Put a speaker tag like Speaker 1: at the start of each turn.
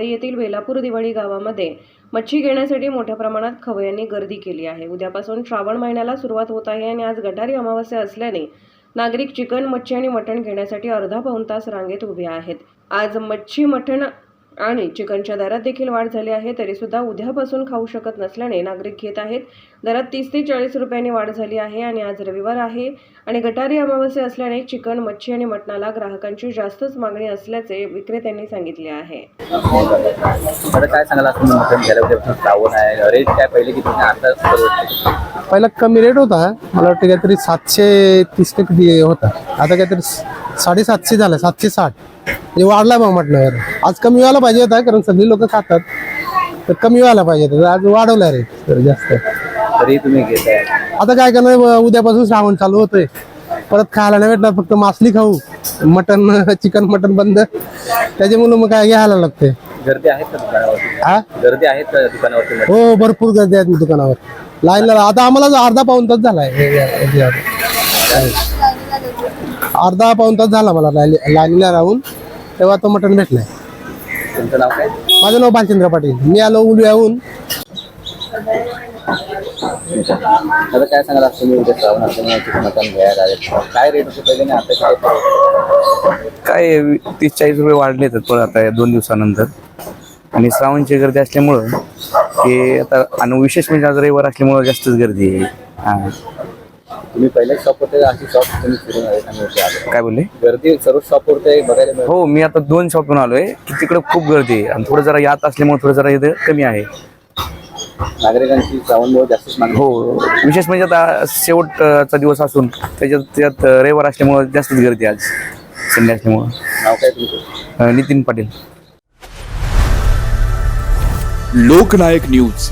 Speaker 1: मुंबई येथील वेलापूर दिवाळी गावामध्ये मच्छी घेण्यासाठी मोठ्या प्रमाणात खवय्यांनी गर्दी केली आहे. उद्यापासून श्रावण महिन्याला सुरुवात होत आहे आणि आज गटारी अमावस्या असल्याने नागरिक चिकन मच्छी आणि मटण घेण्यासाठी अर्धा पाऊण तास रांगेत उभे आहेत. आज मच्छी मटण आणि चिकनच्या दरात देखील वाढ झाली आहे तरी सुद्धा उद्यापासून खाऊ शकत नसल्याने नागरिक घेत आहेत. दरात तीस ते चाळीस रुपयांनी वाढ झाली आहे आणि आज रविवार आहे आणि गटारी अमावस्या असल्याने चिकन मच्छी आणि मटणाला ग्राहकांची जास्तच मागणी असल्याचे विक्रेत्यांनी सांगितले आहे.
Speaker 2: काय रेट काय पहिले किती होते? आता परवडते.
Speaker 3: पहिला कमी रेट होता. मला वाटतं काहीतरी सातशे तीस ते किती होता. आता काहीतरी साडेसातशे झालं सातशे साठ. म्हणजे वाढला बा म्हटलं आज कमी व्हायला पाहिजे होता कारण सगळी लोक खातात. तर कमी व्हायला पाहिजे होतं आज वाढवला रेट तर जास्त.
Speaker 2: तरी तुम्ही घेताय.
Speaker 3: आता काय करणार उद्यापासून श्रावण चालू होतोय. परत खायला नाही भेटणार फक्त मासली खाऊ. मटन चिकन मटन बंद. त्याच्यामुळे मग काय घ्यायला लागते
Speaker 2: गर्दी आहेत का दुकानावरती?
Speaker 3: हा
Speaker 2: गर्दी आहेत का दुकानावरती मटण?
Speaker 3: हो भरपूर गर्दी आहे दुकानावर. लाईनला आता आम्हाला जो अर्धा पाऊन तास झालाय हे- अर्धा पाऊन तास झाला मला लाईन- लाईनीला राहून. तेव्हा तो मटण भेटलाय.
Speaker 2: तुमचं नाव काय?
Speaker 3: माझं नाव बालचंद्र पाटील. मी आलो उलव्याहून.
Speaker 2: आता काय सांगाल आज तुम्ही उद्या श्रावण असल्यामुळे चिकन मटण घ्यायला आले? काय रेट होते पहिले आणि आता काय
Speaker 4: तीस चाळीस रुपये वाढले आहेत पण आता या दोन दिवसानंतर. आणि श्रावणची गर्दी असल्यामुळं ते आता आणि विशेष म्हणजे आज रविवार असल्यामुळं जास्तच गर्दी आहे. हां.
Speaker 2: तुम्ही पहिले शॉप होते अशी शॉप तुम्ही फिरून आले
Speaker 4: काय बोलले?
Speaker 2: गर्दी सर्व शॉप वरती बघायला मिळते
Speaker 4: हो मी आता दोन शॉपून आलोय की तिकडे खूप गर्दी आहे. आणि थोडं जरा यात असल्यामुळे थोडं जरा इथं कमी आहे.
Speaker 2: नागरिकांची श्रावणमुळे जास्तच मागणी.
Speaker 4: हो विशेष म्हणजे आता शेवटचा दिवस असून त्याच्यात त्यात रविवार असल्यामुळं जास्तच गर्दी आहे आज. संडे असल्यामुळं.
Speaker 2: नाव काय तुमचं?
Speaker 4: अं, नितीन पाटील.
Speaker 5: लोकनायक न्यूज.